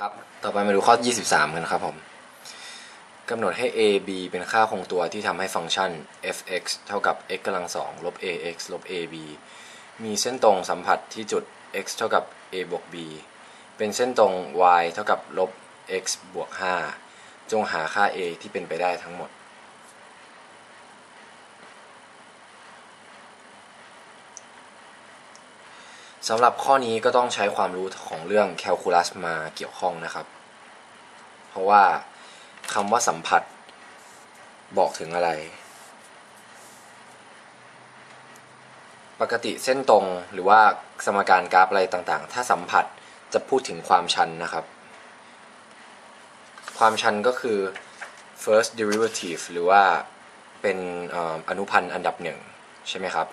ครับ ต่อไปมาดูข้อ 23 กันครับผมกำหนดให้ a b เป็นค่าคงตัวที่ทำให้ฟังก์ชัน f(x) เท่ากับ x กำลังสองลบ ax ลบ ab มีเส้นตรงสัมผัสที่จุด x เท่ากับ a บวก b เป็นเส้นตรง y เท่ากับลบ x บวก 5 จงหาค่า a ที่เป็นไปได้ทั้งหมด สำหรับข้อนี้ก็ต้องใช้ความรู้ของเรื่องแคลคูลัสมาเกี่ยวข้องนะครับ เพราะว่าคำว่าสัมผัสบอกถึงอะไร ปกติเส้นตรงหรือว่าสมการกราฟอะไรต่างๆ ถ้าสัมผัสจะพูดถึงความชันนะครับ ความชันก็คือ first derivative หรือว่าเป็นอนุพันธ์อันดับหนึ่งใช่ไหมครับ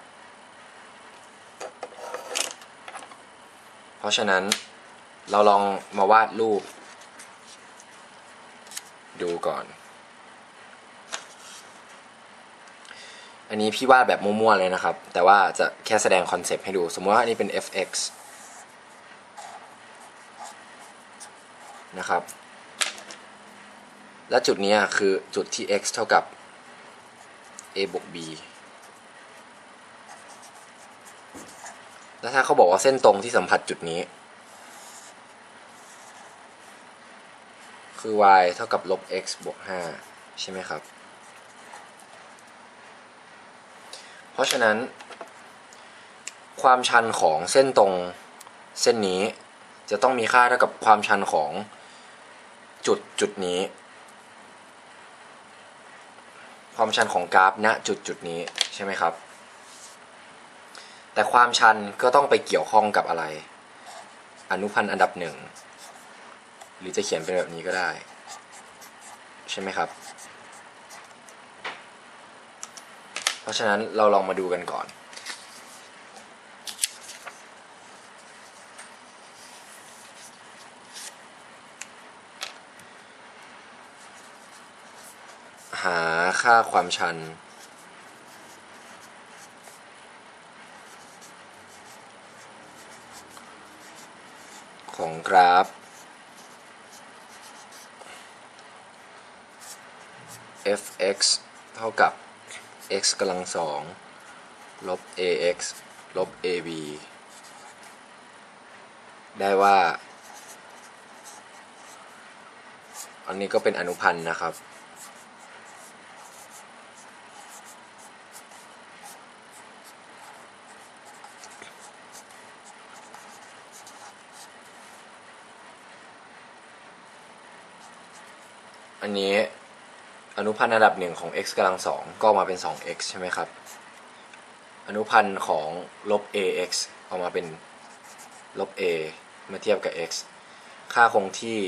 เพราะฉะนั้นเราลองมาวาดรูป ดูก่อน อันนี้พี่วาดแบบมั่วๆเลยนะครับ แต่ว่าจะแค่แสดงคอนเซปต์ให้ดู สมมติว่าอันนี้เป็น fx นะครับ และจุดนี้คือจุดที่ x เท่ากับ a บวก b แล้วถ้าเขาบอกว่าเส้นตรงที่สัมผัสจุดนี้ คือ y เท่ากับลบ x บวก 5 ใช่ไหมครับ เพราะฉะนั้น ความชันของเส้นตรงเส้นนี้จะต้องมีค่าเท่ากับความชันของจุดจุดนี้ ความชันของกราฟณจุดจุดนี้ใช่ไหมครับ แต่ความชันก็ต้องไปเกี่ยวข้องกับอะไร อนุพันธ์อันดับหนึ่ง หรือจะเขียนเป็นแบบนี้ก็ได้ ใช่ไหมครับ เพราะฉะนั้นเราลองมาดูกันก่อน หาค่าความชัน ครับ f(x) เท่ากับ x กำลังสองลบ ax ลบ ab ได้ว่า อันนี้ก็เป็นอนุพันธ์นะครับ นนี้อนุพันธ์ระดับหนึ่งของ x กำลังสองก็ออกมาเป็น 2x ใช่ไหมครับ อนุพันธ์ของลบ ax ออกมาเป็นลบ a เมื่อเทียบกับ x ค่าคงที่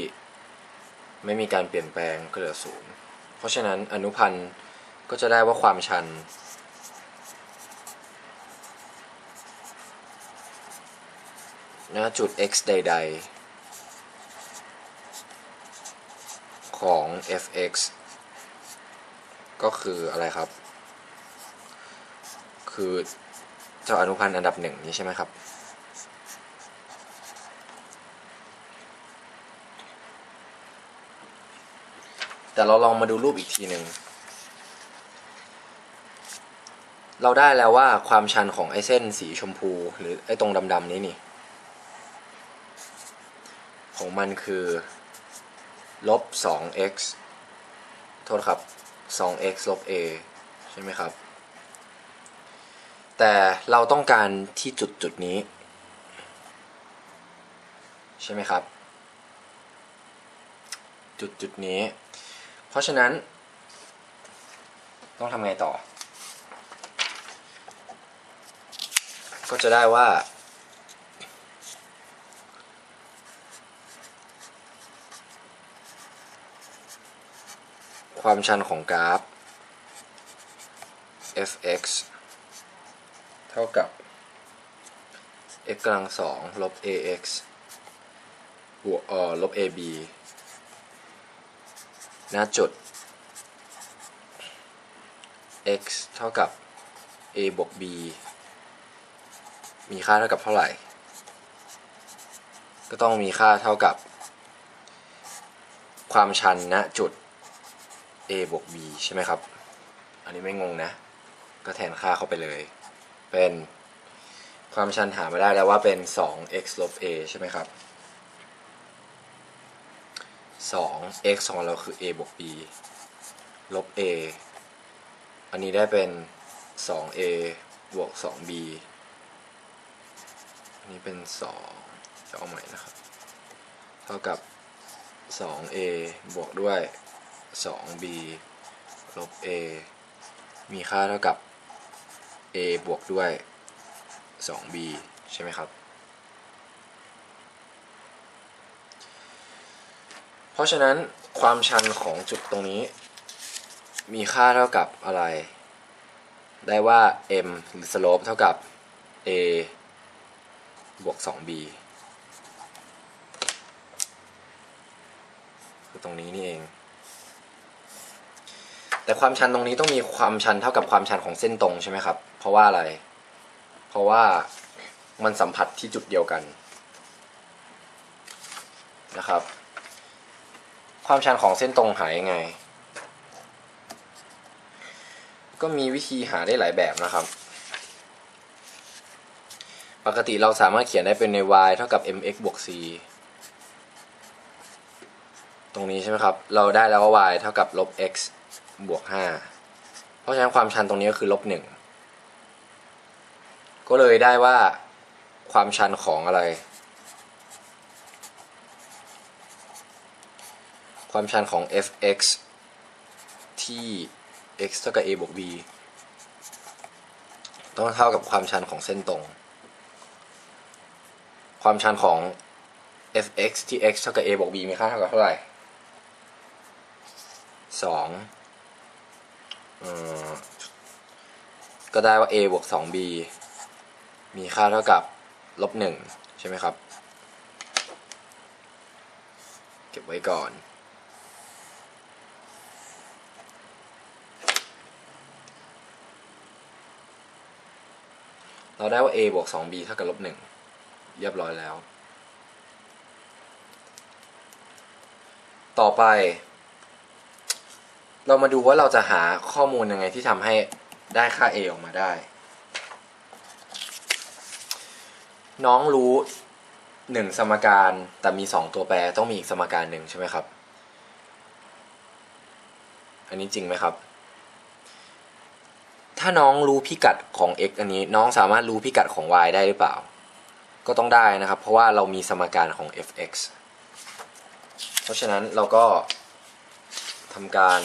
ไม่มีการเปลี่ยนแปลงก็เหลือศูนย์เพราะฉะนั้นอนุพันธ์ก็จะได้ว่าความชัน ณจุด x ใด ๆ ของ fx ก็คืออะไรครับ คือเจ้าอนุพันธ์อันดับหนึ่งนี้ใช่ไหมครับ แต่เราลองมาดูรูปอีกทีหนึ่ง เราได้แล้วว่าความชันของไอ้เส้นสีชมพู หรือไอ้ตรงดำๆนี้นี่ ของมันคือ ลบ 2x โทษครับ 2x ลบ a ใช่ไหมครับ แต่เราต้องการที่จุดจุดนี้ ใช่ไหมครับ จุดจุดนี้ เพราะฉะนั้น ต้องทำไงต่อ ก็จะได้ว่า ความชันของกราฟ fx เท่ากับ x กำลังสองลบ ax บวกเอ่อลบ ab หน้าจุด x เท่ากับ a บวก b มีค่าเท่ากับเท่าไหร่ ก็ต้องมีค่าเท่ากับ ความชันณจุด a บวก b ใช่ไหมครับ อันนี้ไม่งงนะ ก็แทนค่าเข้าไปเลย เป็นความชันหามาได้แล้วว่าเป็น 2x ลบ a ใช่ไหมครับ 2x ของเราคือ a บวก b ลบ a อันนี้ได้เป็น 2a บวก 2b อันนี้เป็น 2 จะเอาใหม่นะครับ เท่ากับ 2a บวกด้วย 2b ลบ a มีค่าเท่ากับ a บวกด้วย 2b ใช่ไหมครับ เพราะฉะนั้นความชันของจุดตรงนี้ มีค่าเท่ากับอะไร ได้ว่า m หรือ slope เท่ากับ a บวก 2b คือตรงนี้นี่เอง แต่ความชันตรงนี้ต้องมีความชันเท่ากับความชันของเส้นตรงใช่ไหมครับ เพราะว่าอะไร เพราะว่ามันสัมผัสที่จุดเดียวกันนะครับ ความชันของเส้นตรงหายยังไง ก็มีวิธีหาได้หลายแบบนะครับ ปกติเราสามารถเขียนได้เป็นใน y เท่ากับ mx บวก c ตรงนี้ใช่ไหมครับ เราได้แล้วว่า y เท่ากับลบ x บวก5เพราะฉะนั้นความชันตรงนี้ก็คือลบ1ก็เลยได้ว่าความชันของอะไร ความชันของ fx ที่ x เท่ากับ a บวก b ต้องเท่ากับความชันของเส้นตรง ความชันของ fx ที่ x เท่ากับ a บวก b มีค่าเท่ากับเท่าไหร่สอง ก็ได้ว่า a บวก 2b มีค่าเท่ากับลบหนึ่งใช่ไหมครับ เก็บไว้ก่อน เราได้ว่า a บวก 2b เท่ากับลบหนึ่งเรียบร้อยแล้ว ต่อไป เรามาดูว่าเราจะหาข้อมูลยังไงที่ทำให้ได้ค่า a ออกมาได้ น้องรู้หนึ่งสมการแต่มีสองตัวแปรต้องมีอีกสมการหนึ่งใช่ไหมครับ อันนี้จริงไหมครับ ถ้าน้องรู้พิกัดของ x อันนี้น้องสามารถรู้พิกัดของ y ได้หรือเปล่า ก็ต้องได้นะครับ เพราะว่าเรามีสมการของ fx เพราะฉะนั้นเราก็ทำการ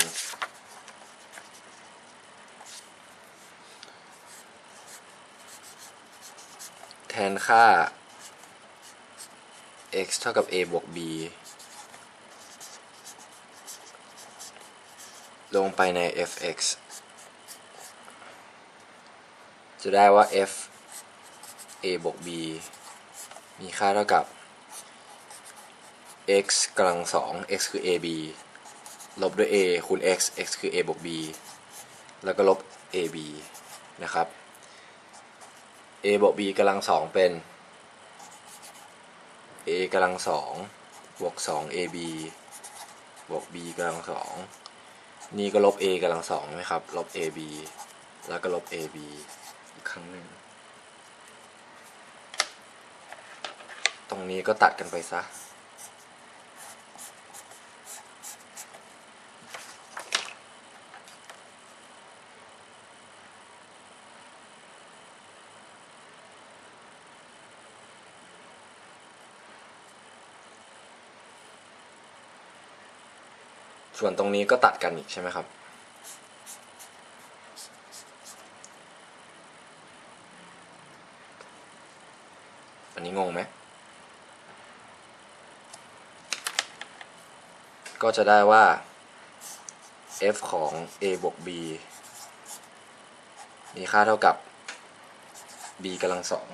นค่า x เท่ากับ a บวก b ลงไปใน fx จะได้ว่า f a บวก b มีค่าเท่ากับ x กำลังสอง x คือ ab ลบด้วย a คูณ x x คือ a บวก b แล้วก็ลบ ab นะครับ a บวก b กำลังสองเป็น a กำลังสองบวกสอง ab บวก b กำลังสองนี่ก็ลบ a กำลังสองใช่ไหมครับ ลบ ab แล้วก็ลบ ab อีกครั้งหนึ่ง ตรงนี้ก็ตัดกันไปซะ ส่วนตรงนี้ก็ตัดกันอีกใช่ไหมครับ อันนี้งงไหม ก็จะได้ว่า f ของ a บวก b มีค่าเท่ากับ b กำลังสอง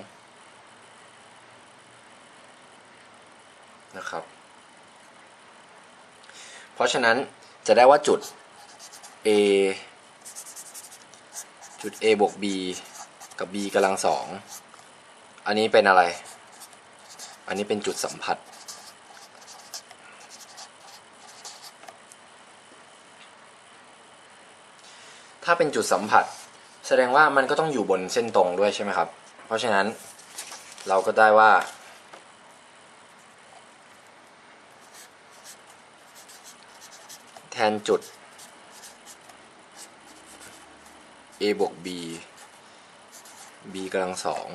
นะครับ เพราะฉะนั้นจะได้ว่าจุด a จุด a บวก b กับ b กำลังสอง อันนี้เป็นอะไร อันนี้เป็นจุดสัมผัส ถ้าเป็นจุดสัมผัส แสดงว่ามันก็ต้องอยู่บนเส้นตรงด้วยใช่ไหมครับ เพราะฉะนั้นเราก็ได้ว่า แทนจุด a บวก b b กำลังสอง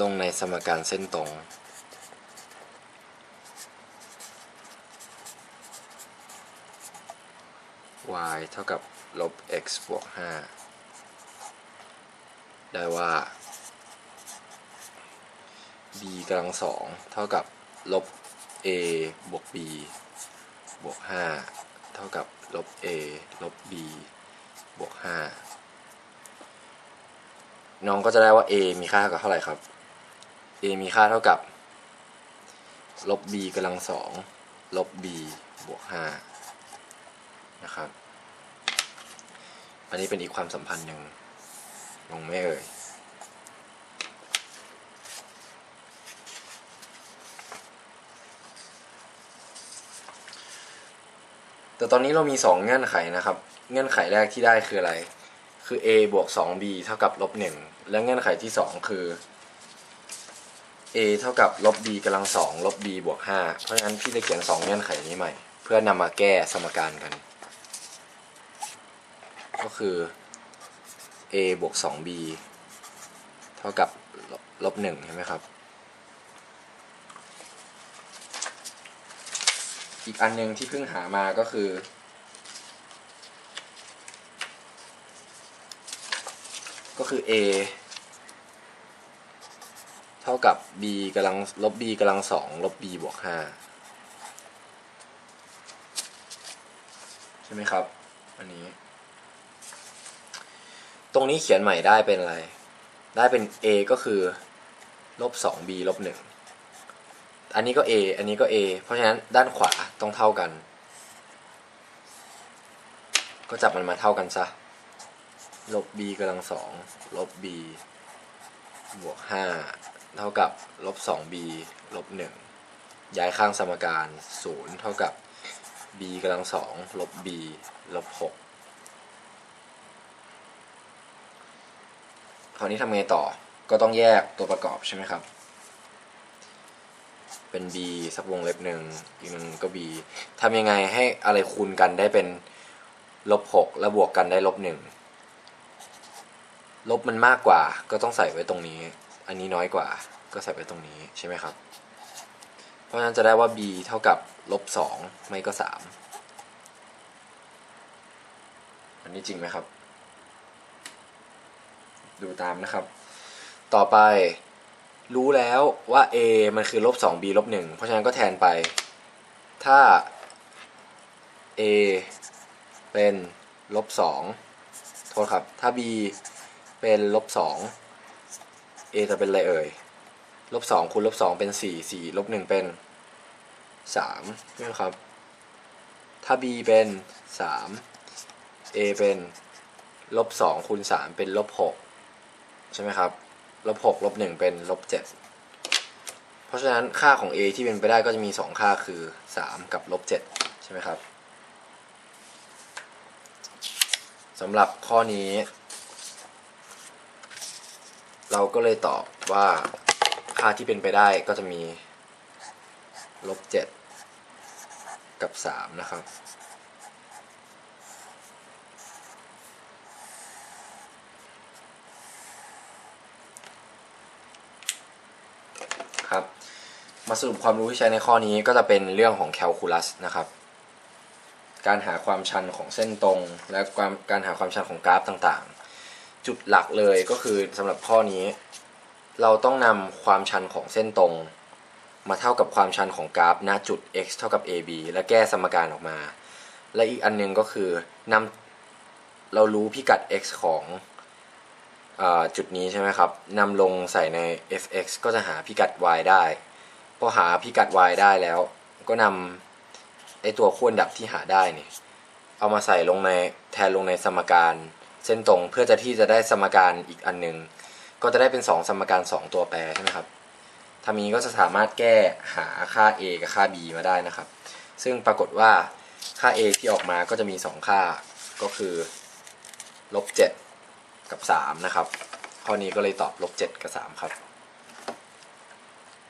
ลงในสมการเส้นตรง y เท่ากับลบ x บวก 5 ได้ว่า b กำลังสองเท่ากับลบ a บวก b บวก 5 เท่ากับลบ a ลบ b บวก 5 น้องก็จะได้ว่า a มีค่าเท่ากับเท่าไหร่ครับ a มีค่าเท่ากับลบ b กำลังสองลบ b บวก 5 นะครับ อันนี้เป็นอีกความสัมพันธ์หนึ่งงงไหม่เอ่ย แต่ตอนนี้เรามี 2 เงื่อนไขนะครับ เงื่อนไขแรกที่ได้คืออะไร คือ a บวก 2b เท่ากับลบ1และเงื่อนไขที่ 2 คือ a เท่ากับลบ b กำลังสองลบ b บวก5เพราะฉะนั้นพี่จะเขียน 2 เงื่อนไขนี้ใหม่ เพื่อนำมาแก้สมการกัน ก็คือ a บวก 2b เท่ากับลบ1ใช่ไหมครับ อีกอันหนึงที่เพิ่งหามาก็คือ ก็คือ a เท่ากับ b กำลังลบ b กำลังสองลบ b บวกห้าใช่ไหมครับ อันนี้ ตรงนี้เขียนใหม่ได้เป็นอะไร ได้เป็น a ก็คือลบ 2b ลบ1 อันนี้ก็ a อันนี้ก็ a เพราะฉะนั้นด้านขวาต้องเท่ากัน ก็จับมันมาเท่ากันซะ ลบ b กำลังสองลบ b บวก 5 เท่ากับลบ 2b ลบ 1 ย้ายข้างสมการ 0 เท่ากับ b กำลังสองลบ b ลบ 6 คราวนี้ทำไงต่อ ก็ต้องแยกตัวประกอบใช่ไหมครับ เป็น b สักวงเล็บหนึ่งอีกหนึ่งก็ b ทำยังไงให้อะไรคูณกันได้เป็นลบ6แล้วบวกกันได้ลบ1ลบมันมากกว่า ก็ต้องใส่ไว้ตรงนี้ อันนี้น้อยกว่า ก็ใส่ไว้ตรงนี้ใช่ไหมครับ เพราะฉะนั้นจะได้ว่า b เท่ากับลบ2ไม่ก็3อันนี้จริงไหมครับ ดูตามนะครับ ต่อไป รู้แล้วว่า a มันคือลบ 2b ลบ1เพราะฉะนั้นก็แทนไป ถ้า a เป็นลบ2โทษครับ ถ้า b เป็นลบ2 a จะเป็นอะไรเอ่ยลบ2คูณลบ2เป็น4 4ลบ1เป็น3ใช่ไหมครับ ถ้า b เป็น3 a เป็นลบ2คูณ3เป็นลบ6ใช่ไหมครับ ลบ6ลบ1เป็นลบ7เพราะฉะนั้นค่าของ a ที่เป็นไปได้ก็จะมี2ค่าคือ3กับลบ7ใช่ไหมครับสำหรับข้อนี้ เราก็เลยตอบว่าค่าที่เป็นไปได้ก็จะมีลบ7กับ3นะครับ มาสรุปความรู้ที่ใช้ในข้อนี้ก็จะเป็นเรื่องของแคลคูลัสนะครับ การหาความชันของเส้นตรง และความการหาความชันของกราฟต่างๆ จุดหลักเลยก็คือสำหรับข้อนี้ เราต้องนำความชันของเส้นตรง มาเท่ากับความชันของกราฟณจุด x เท่ากับ ab และแก้สมการออกมา และอีกอันหนึงก็คือนำเรารู้พิกัด x ของอจุดนี้ใช่ไหมครับนำลงใส่ใน fx ก็จะหาพิกัด y ได้ อหาพิกัด y ได้แล้ว ก็นำไอตัวขั้วดับที่หาได้เนี่ยเอามาใส่ลงในแทนลงในสมการ เส้นตรงเพื่อจะที่จะได้สมการอีกอันหนึงก็จะได้เป็น 2 สมการ 2 ตัวแปรใช่ไหมครับทำนี้ก็จะสามารถแก้หาค่า a กับค่า b มาได้นะครับ ซึ่งปรากฏว่าค่า a ที่ออกมาก็จะมี 2 ค่าก็คือลบ7กับ 3 นะครับ ข้อนี้ก็เลยตอบลบ7กับ 3 ครับ